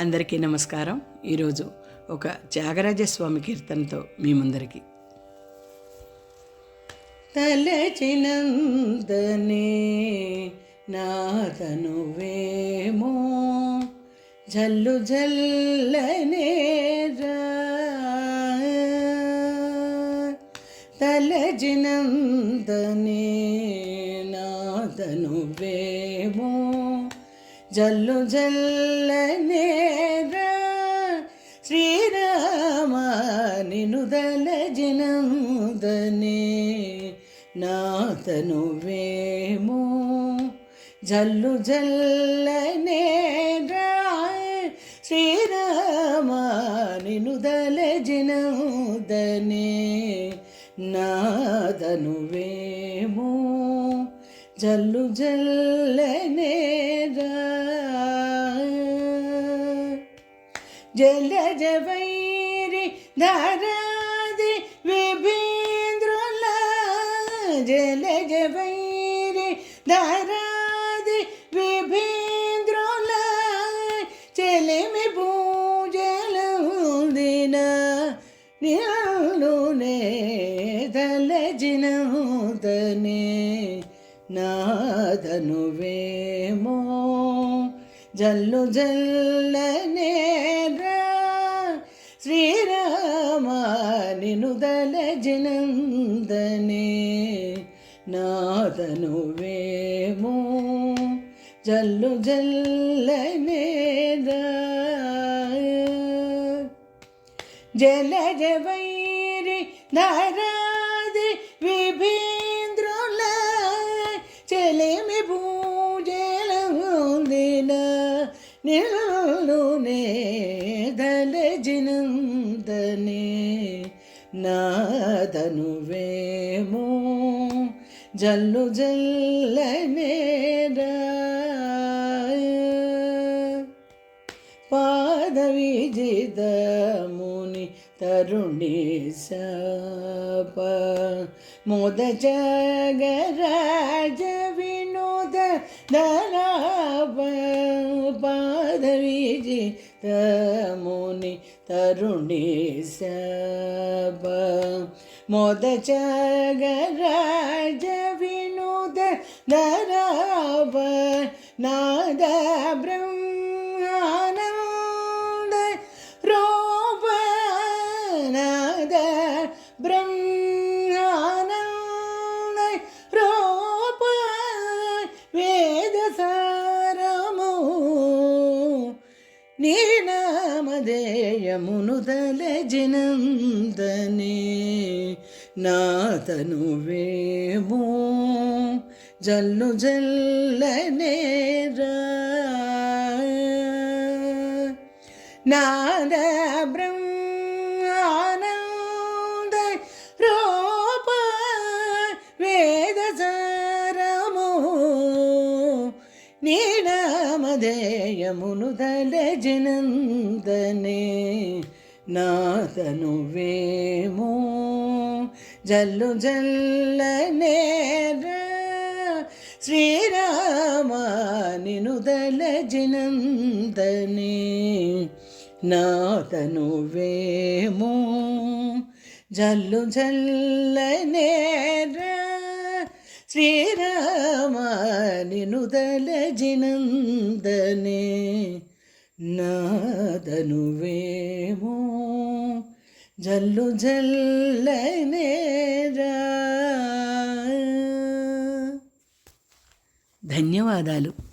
అందరికీ నమస్కారం. ఈరోజు ఒక త్యాగరాజ స్వామి కీర్తనతో మీ ముందరికి. తలచినందనే నాదను వేమో జల్లు జల్లనే తలచినందనే నాదను వేమో జల్లు జల్లనేరా శ్రీరామ నినుదల జినందనే. నాతను వేమో జల్లు జల్లనేరా శ్రీరామ నినుదల జినందనే. నాదను వేమో జల్లు జల్లనే జలజ వైరి ధారాది విభీంద్రుల జలజ వైరి ధారాది విభీంద్రుల చెలిమి పూజలు దిన నిలునే తలజినూదనే నాదను వేమో జల్లు జల్లనేరా శ్రీరామ నినుదల జినందనే నాదను వేమో జల్లు జల్లనేరా జలజ వైరి ధర నిలునే దలజినందనే నాదనువేమో జల్లు జల్లనేరా పాద విజిత ముని తరుణి సప మోద జగరాజ వినోద దరాప పాద విజిత ముని తరుణి సప మోద జగరాజ వినోద దరాప నాద బ్రహ్మానంద రూప నాద బ్రహ్మానంద నీ నామధేయమును తలజినందనే నాతను వేమో జల్లు జల్లనేరా నాద బ్రహ్మానంద రూప వేద సారము నీ నామధేయమును దలజినందనే నాదను వేమో. జల్లు జల్లనే శ్రీరామ నినుదల జినందనే నాదను వేమో. జల్లు జల్లనే శ్రీరామ జినందనే నాదనువేమో. జల్లు జల్లనేరా ధన్యవాదాలు.